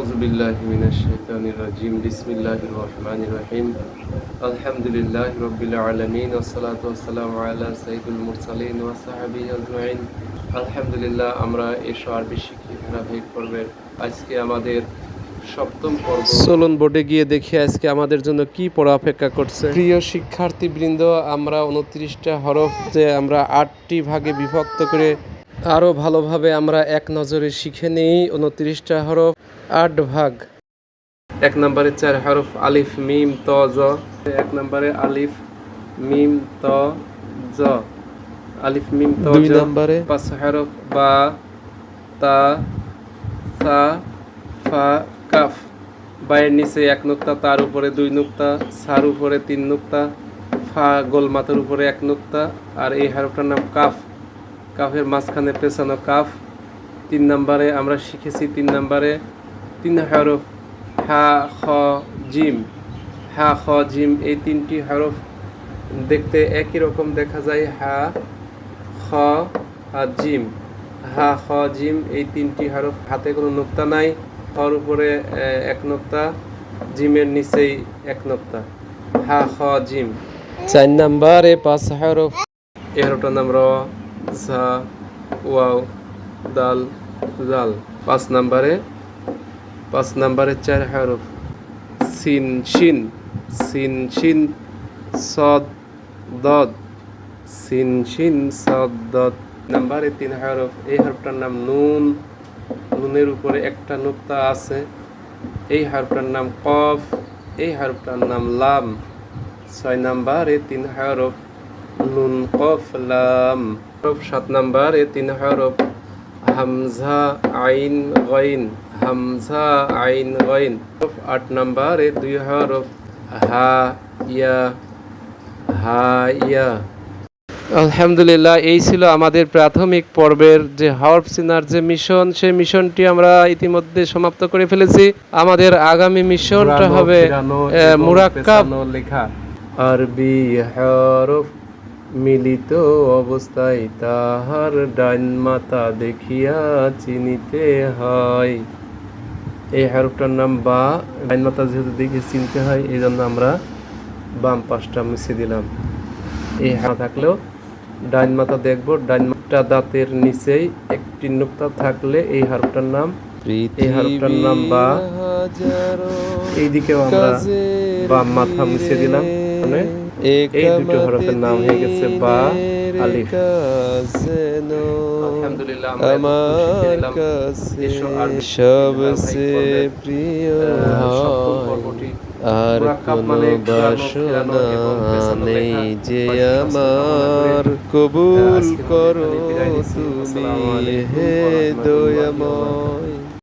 أعوذ بالله من الشيطان الرجيم بسم الله الرحمن الرحيم الحمد لله رب العالمين والصلاة والسلام على سيد المرسلين وصحبه أجمعين আলহামদুলিল্লাহ আমরা এসো আরবি শিখি ধারাবাহিক পর্বের আজকে আমাদের সপ্তম পর্ব চলুন বোর্ডে গিয়ে দেখি আজকে আমাদের জন্য কি পড়া অপেক্ষা করছে প্রিয় শিক্ষার্থীবৃন্দ আমরা উনত্রিশটা হরফ যে আমরা আটটি ভাগে বিভক্ত করে আরও ভালোভাবে আমরা এক নজরে শিখে নিই উনত্রিশটা হরফ আট ভাগ। এক নম্বরে চার হরফ আলিফ মিম ত জ। এক নম্বরে আলিফ মিম ত জ। আলিফ মিম ত দুই নম্বরে পাঁচ হরফ বা তা সা ফা কাফ। বায়ের নিচে এক নুক্তা তার উপরে দুই নুক্তা সার উপরে তিন নুক্তা ফা গোল মাথার উপরে এক নুক্তা আর এই হরফটার নাম কাফ। কাফের মাঝখানে পেছানো কাফ। তিন নম্বরে আমরা শিখেছি তিন নম্বরে তিন হরফ হা খ জিম। হা খ জিম এই তিনটি হরফ দেখতে একই রকম দেখা যায়। হা খ জিম। হা খ জিম এই তিনটি হরফ হাতে কোনো নোক্তা নাই। খর উপরে এক নোক্তা জিমের নিচেই এক নোক্তা। হা খ জিম। চার নাম্বারে পাঁচ হরফ। হরফটার নাম র। ঝা ওয়াও, দাল, জাল। পাঁচ নাম্বারে পাঁচ নাম্বারে চার হরফ। সিন, শিন। সিন, শিন, সদ, দদ। সিন, শিন, সদ, দদ। নাম্বারে তিন হরফ। এই হরফটার নাম নুন। নুনের উপরে একটা নুক্তা আছে। এই হরফটার নাম কফ। এই হরফটার নাম লাম। ছয় নাম্বারে তিন হরফ। নুন, কফ, লাম। সাত নাম্বারে তিন হরফ হামজা আইন গইন হামজা আইন গইন। আট নাম্বারে দুই হরফ হা ইয়া হা ইয়া। আলহামদুলিল্লাহ এই ছিল আমাদের প্রাথমিক পর্বের যে হরফ সিনার যে মিশন সেই মিশনটি আমরা ইতিমধ্যে সমাপ্ত করে ফেলেছি। আমাদের আগামী মিশনটা হবে মুরাক্কাব। লেখা। আরবি হরফ মিলিত অবস্থায় তাহার ডাইন মাথা দেখিয়া চিনিতে হয়। এই হরফটার নাম বা ডাইন মাথা যেহেতু দেখে চিনতে হয় এই জন্য আমরা বাম পাশটা মিশিয়ে দিলাম। এই হা থাকলেও ডাইন মাথা দেখব ডাইন মাথা দাঁতের নিচেই একটি নুক্তা থাকলে এই হারফটার নাম এই হারফটার নাম বা এই দিকেও আমরা বাম মাথা মিশিয়ে দিলাম। মানে এই দুটো হরফের নাম হয়ে গেছে বা আলিফ। আলহামদুলিল্লাহ আমরা প্রিয় আর কোনো বাসনা নেই যে আমার কবুল করো তুমি হে দয়াময়।